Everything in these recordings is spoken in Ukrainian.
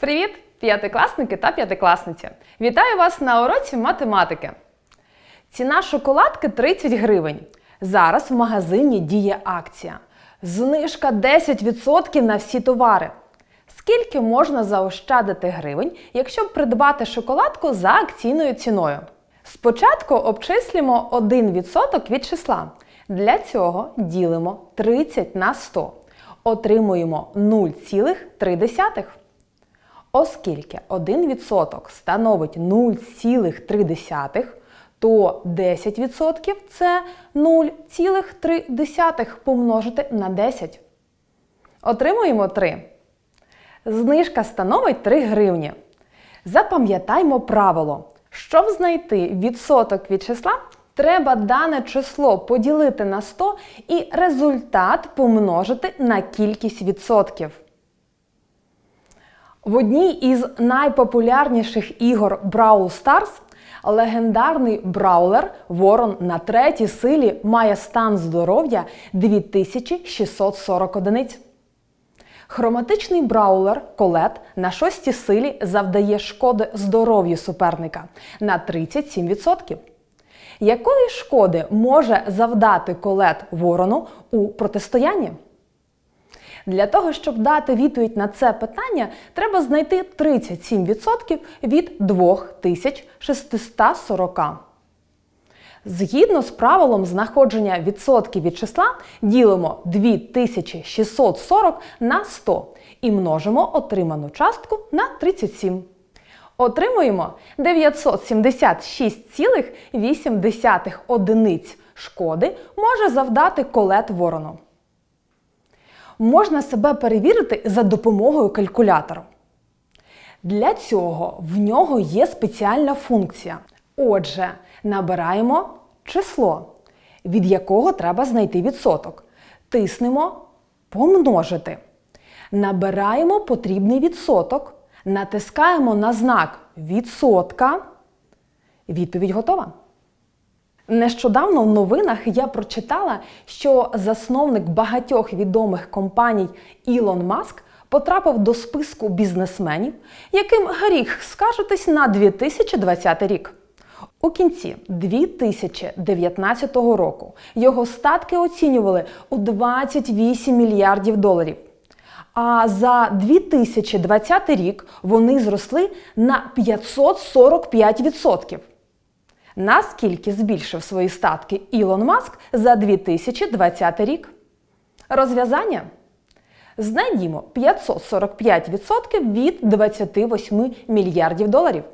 Привіт, п'ятикласники та п'ятикласниці! Вітаю вас на уроці математики. Ціна шоколадки 30 гривень. Зараз в магазині діє акція. Знижка 10% на всі товари. Скільки можна заощадити гривень, якщо придбати шоколадку за акційною ціною? Спочатку обчислюємо 1% від числа. Для цього ділимо 30 на 100. Отримуємо 0,3. Оскільки 1% становить 0,3, то 10% це 0,3 помножити на 10. Отримуємо 3. Знижка становить 3 гривні. Запам'ятаймо правило. Щоб знайти відсоток від числа, треба дане число поділити на 100 і результат помножити на кількість відсотків. В одній із найпопулярніших ігор Brawl Stars легендарний браулер Ворон на третій силі має стан здоров'я 2640 одиниць. Хроматичний браулер Колет на шостій силі завдає шкоди здоров'ю суперника на 37%. Якої шкоди може завдати колет ворону у протистоянні? Для того, щоб дати відповідь на це питання, треба знайти 37% від 2640. Згідно з правилом знаходження відсотків від числа, ділимо 2640 на 100 і множимо отриману частку на 37. Отримуємо 976,8 одиниць шкоди може завдати колет ворону. Можна себе перевірити за допомогою калькулятора. Для цього в нього є спеціальна функція. Отже, набираємо число, від якого треба знайти відсоток. Тиснемо помножити. Набираємо потрібний відсоток, натискаємо на знак відсотка. Відповідь готова. Нещодавно в новинах я прочитала, що засновник багатьох відомих компаній Ілон Маск потрапив до списку бізнесменів, яким гріх скажетесь на 2020 рік. У кінці 2019 року його статки оцінювали у 28 мільярдів доларів. А за 2020 рік вони зросли на 545%. Наскільки збільшив свої статки Ілон Маск за 2020 рік? Розв'язання? Знайдімо 545% від 28 мільярдів доларів.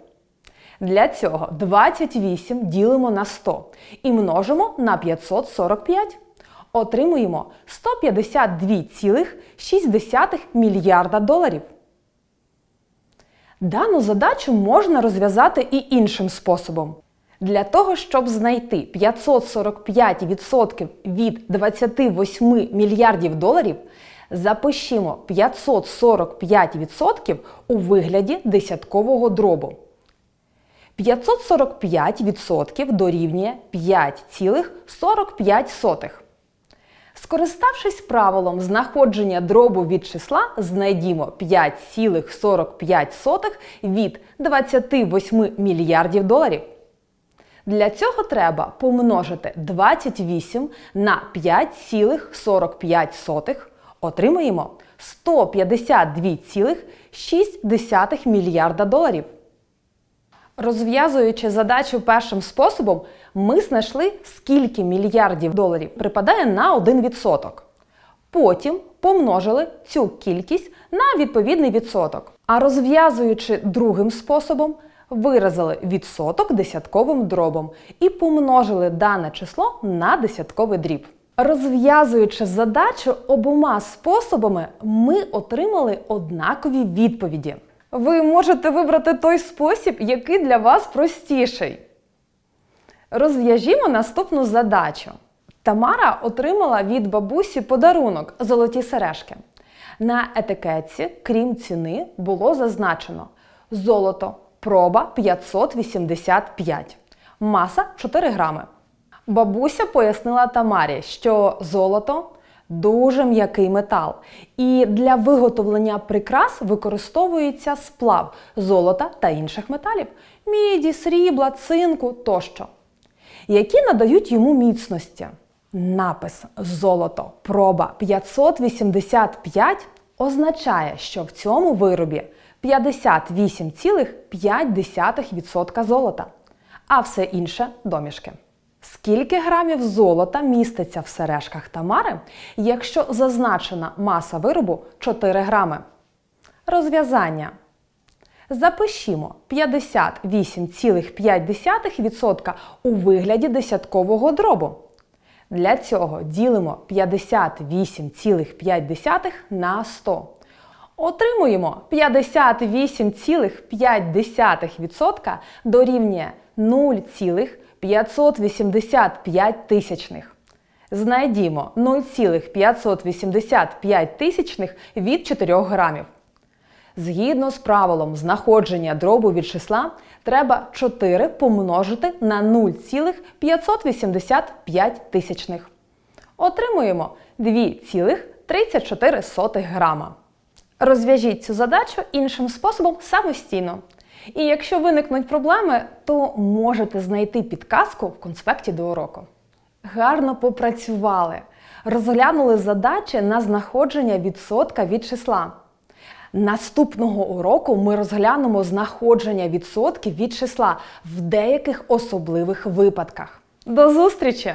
Для цього 28 ділимо на 100 і множимо на 545. Отримуємо 152,6 мільярда доларів. Дану задачу можна розв'язати і іншим способом. Для того, щоб знайти 545% від 28 мільярдів доларів, запишімо 545% у вигляді десяткового дробу. 545% дорівнює 5,45. Скориставшись правилом знаходження дробу від числа, знайдімо 5,45 від 28 мільярдів доларів. Для цього треба помножити 28 на 5,45. Отримаємо 152,6 мільярда доларів. Розв'язуючи задачу першим способом, ми знайшли, скільки мільярдів доларів припадає на 1%. Потім помножили цю кількість на відповідний відсоток. А розв'язуючи другим способом, виразили відсоток десятковим дробом і помножили дане число на десятковий дріб. Розв'язуючи задачу обома способами, ми отримали однакові відповіді. Ви можете вибрати той спосіб, який для вас простіший. Розв'яжімо наступну задачу. Тамара отримала від бабусі подарунок золоті сережки. На етикетці, крім ціни, було зазначено золото, проба 585, маса 4 грами. Бабуся пояснила Тамарі, що золото дуже м'який метал. І для виготовлення прикрас використовується сплав золота та інших металів міді, срібла, цинку тощо, які надають йому міцності. Напис Золото проба 585 означає, що в цьому виробі 58,5% золота, а все інше домішки. Скільки грамів золота міститься в сережках Тамари, якщо зазначена маса виробу 4 грами? Розв'язання. Запишімо 58,5% у вигляді десяткового дробу. Для цього ділимо 58,5 на 100. Отримуємо 58,5% дорівнює 0,585 тисячних. Знайдімо 0,585 тисячних від 4 грамів. Згідно з правилом знаходження дробу від числа, треба 4 помножити на 0,585 тисячних. Отримуємо 2,34 грама. Розв'яжіть цю задачу іншим способом самостійно. І якщо виникнуть проблеми, то можете знайти підказку в конспекті до уроку. Гарно попрацювали. Розглянули задачі на знаходження відсотка від числа. Наступного уроку ми розглянемо знаходження відсотків від числа в деяких особливих випадках. До зустрічі!